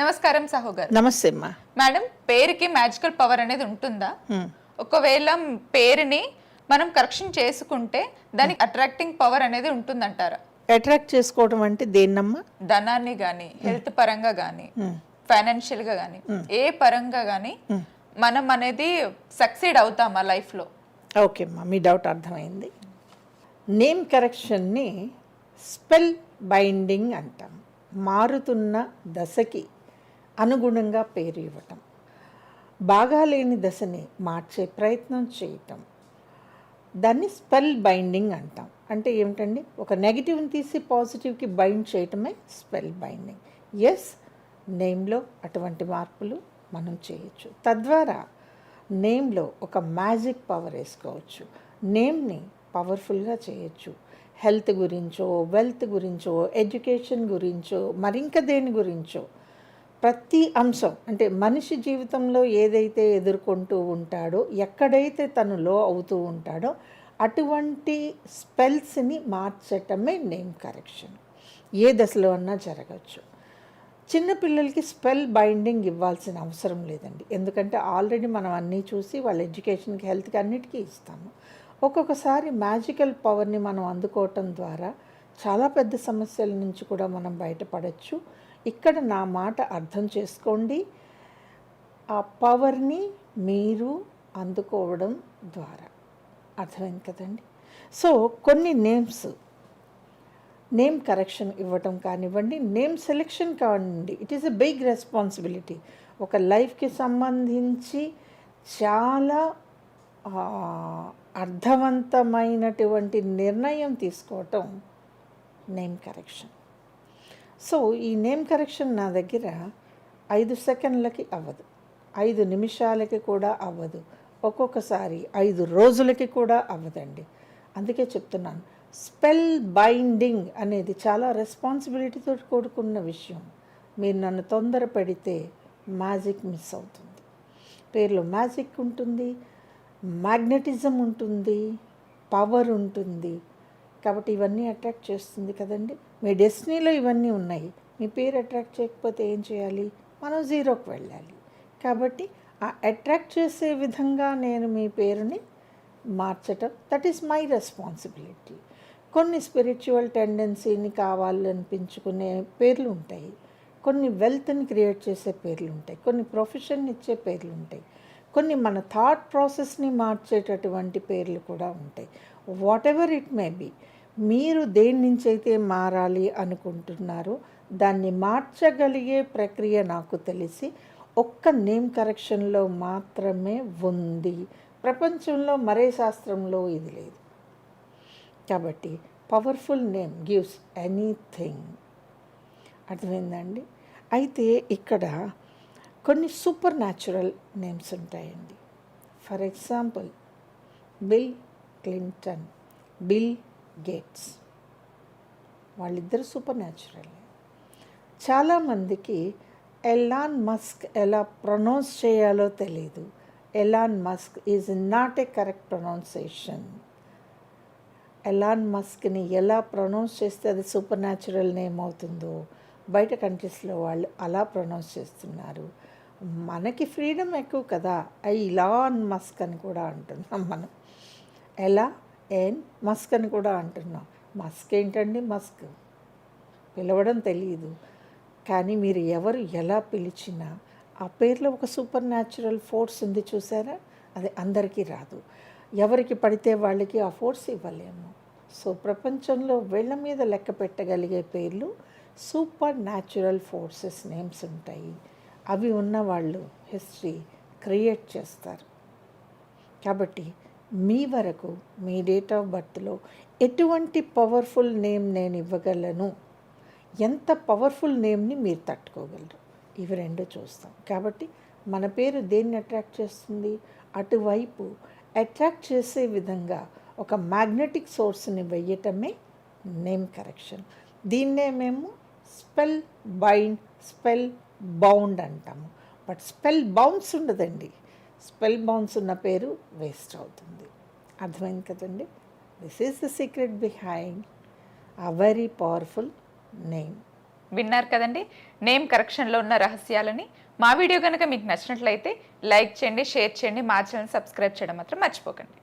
నమస్కారం సాహు గారు నమస్తే అమ్మా. మేడం పేరుకి మ్యాజికల్ పవర్ అనేది ఉంటుందా. ఒకవేళ పేరుని మనం కరెక్షన్ చేసుకుంటే దానికి అట్రాక్టింగ్ పవర్ అనేది ఉంటుందంటారా? అట్రాక్ట్ చేసుకోవడం అంటే దేన్నమ్మా? ధనాన్ని కానీ హెల్త్ పరంగా కానీ ఫైనాన్షియల్గా కానీ ఏ పరంగా కానీ మనం అనేది సక్సీడ్ అవుతామా లైఫ్లో ఓకే అమ్మా మీ డౌట్ అర్థమైంది. నేమ్ కరెక్షన్ని స్పెల్ బైండింగ్ అంటాం. మారుతున్న దశకి అనుగుణంగా పేరు ఇవ్వటం. బాగాలేని దశని మార్చే ప్రయత్నం చేయటం. దాన్ని స్పెల్ బైండింగ్ అంటాం. అంటే ఏమిటండి? ఒక నెగిటివ్ని తీసి పాజిటివ్కి బైండ్ చేయటమే స్పెల్ బైండింగ్. ఎస్ నేమ్లో అటువంటి మార్పులు మనం చేయొచ్చు. తద్వారా నేమ్లో ఒక మ్యాజిక్ పవర్ వేసుకోవచ్చు. నేమ్ని పవర్ఫుల్గా చేయొచ్చు. హెల్త్ గురించో వెల్త్ గురించో ఎడ్యుకేషన్ గురించో మరింక దేని గురించో ప్రతి అంశం అంటే మనిషి జీవితంలో ఏదైతే ఎదుర్కొంటూ ఉంటాడో ఎక్కడైతే తను లో అవుతూ ఉంటాడో అటువంటి స్పెల్స్ని మార్చటమే నేమ్ కరెక్షన్. ఏ దశలో అన్నా జరగచ్చు. చిన్నపిల్లలకి స్పెల్ బైండింగ్ ఇవ్వాల్సిన అవసరం లేదండి. ఎందుకంటే ఆల్రెడీ మనం అన్నీ చూసి వాళ్ళ ఎడ్యుకేషన్కి హెల్త్కి అన్నిటికీ ఇస్తాము. ఒక్కొక్కసారి మ్యాజికల్ పవర్ని మనం అందుకోవటం ద్వారా చాలా పెద్ద సమస్యల నుంచి కూడా మనం బయటపడవచ్చు ఇక్కడ నా మాట అర్థం చేసుకోండి. ఆ పవర్ని మీరు అందుకోవడం ద్వారా. అర్థమైంది కదండి? సో కొన్ని నేమ్స్. నేమ్ కరెక్షన్ ఇవ్వటం కానివ్వండి నేమ్ సెలెక్షన్ కానివ్వండి it is a big responsibility ఒక లైఫ్కి సంబంధించి చాలా అర్థవంతమైనటువంటి నిర్ణయం తీసుకోవటం నేమ్ కరెక్షన్. సో ఈ నేమ్ కరెక్షన్ నా దగ్గర ఐదు సెకండ్లకి అవ్వదు. ఐదు నిమిషాలకి కూడా అవ్వదు. ఒక్కొక్కసారి ఐదు రోజులకి కూడా అవ్వదండి. అందుకే చెప్తున్నాను. స్పెల్ బైండింగ్ అనేది చాలా రెస్పాన్సిబిలిటీతో కూడుకున్న విషయం. మీరు నన్ను తొందర పెడితే మ్యాజిక్ మిస్ అవుతుంది. పేర్లో మ్యాజిక్ ఉంటుంది మ్యాగ్నెటిజం ఉంటుంది పవర్ ఉంటుంది కాబట్టి ఇవన్నీ అట్రాక్ట్ చేస్తుంది కదండి. మీ డెస్టినీలో ఇవన్నీ ఉన్నాయి. మీ పేరు అట్రాక్ట్ చేయకపోతే ఏం చేయాలి? మనం జీరోకి వెళ్ళాలి. కాబట్టి ఆ అట్రాక్ట్ చేసే విధంగా నేను మీ పేరుని మార్చటం దట్ ఈస్ మై రెస్పాన్సిబిలిటీ కొన్ని స్పిరిచువల్ టెండెన్సీని కావాలనిపించుకునే పేర్లు ఉంటాయి. కొన్ని వెల్త్ని క్రియేట్ చేసే పేర్లు ఉంటాయి. కొన్ని ప్రొఫెషన్ ఇచ్చే పేర్లు ఉంటాయి. కొన్ని మన థాట్ ప్రాసెస్ని మార్చేటటువంటి పేర్లు కూడా ఉంటాయి. Whatever it may be మీరు దేని నుంచి అయితే మారాలి అనుకుంటున్నారో దాన్ని మార్చగలిగే ప్రక్రియ నాకు తెలిసి ఒక్క నేమ్ కరెక్షన్లో మాత్రమే ఉంది. ప్రపంచంలో మరే శాస్త్రంలో ఇది లేదు. కాబట్టి పవర్ఫుల్ నేమ్ గివ్స్ ఎనీథింగ్ అర్థమైందండి అయితే ఇక్కడ కొన్ని సూపర్ న్యాచురల్ నేమ్స్ ఉంటాయండి. For example Bill Clinton Bill Gates వాళ్ళిద్దరు సూపర్ న్యాచురల్ చాలామందికి ఎలాన్ మస్క్ ఎలా ప్రొనౌన్స్ చేయాలో తెలియదు Elon Musk is not a correct pronunciation Elon మస్క్ని ఎలా ప్రొనౌన్స్ చేస్తే అది సూపర్ న్యాచురల్ నేమ్ అవుతుందో బయట కంట్రీస్లో వాళ్ళు అలా ప్రొనౌన్స్ చేస్తున్నారు. మనకి ఫ్రీడమ్ ఎక్కువ కదా. ఐ ఇలాన్ మస్క్ అని కూడా అంటున్నాం మనం. ఎలా? ఎన్ మస్క్ అని కూడా అంటున్నాం. మస్క్ ఏంటండి మస్క్ పిలవడం తెలియదు కానీ మీరు ఎవరు ఎలా పిలిచినా ఆ పేర్లో ఒక సూపర్ న్యాచురల్ ఫోర్స్ ఉంది చూసారా? అది అందరికీ రాదు. ఎవరికి పడితే వాళ్ళకి ఆ ఫోర్స్ ఇవ్వలేము. సో ప్రపంచంలో వీళ్ళ మీద లెక్క పెట్టగలిగే పేర్లు సూపర్ న్యాచురల్ ఫోర్సెస్ నేమ్స్ ఉంటాయి. అవి ఉన్నవాళ్ళు హిస్టరీ క్రియేట్ చేస్తారు. కాబట్టి మీ వరకు మీ డేట్ ఆఫ్ బర్త్లో ఎటువంటి పవర్ఫుల్ నేమ్ నేను ఇవ్వగలను? ఎంత పవర్ఫుల్ నేమ్ని మీరు తట్టుకోగలరు? ఇవి రెండు చూస్తాం. కాబట్టి మన పేరు దేన్ని అట్రాక్ట్ చేస్తుంది? అటువైపు అట్రాక్ట్ చేసే విధంగా ఒక మ్యాగ్నెటిక్ సోర్స్ని వెయ్యటమే నేమ్ కరెక్షన్. దీన్నే మేము స్పెల్ బైండ్ స్పెల్ బౌండ్ అంటాము. బట్ స్పెల్ బౌన్స్ ఉండదండి. స్పెల్ బౌన్స్ ఉన్న పేరు వేస్ట్ అవుతుంది. అర్థమైంది కదండి? This is the secret behind a very powerful name విన్నారు కదండి? నేమ్ కరెక్షన్లో ఉన్న రహస్యాలని మా వీడియో కనుక మీకు నచ్చినట్లయితే లైక్ చేయండి షేర్ చేయండి మా ఛానల్ సబ్స్క్రైబ్ చేయడం మాత్రం మర్చిపోకండి.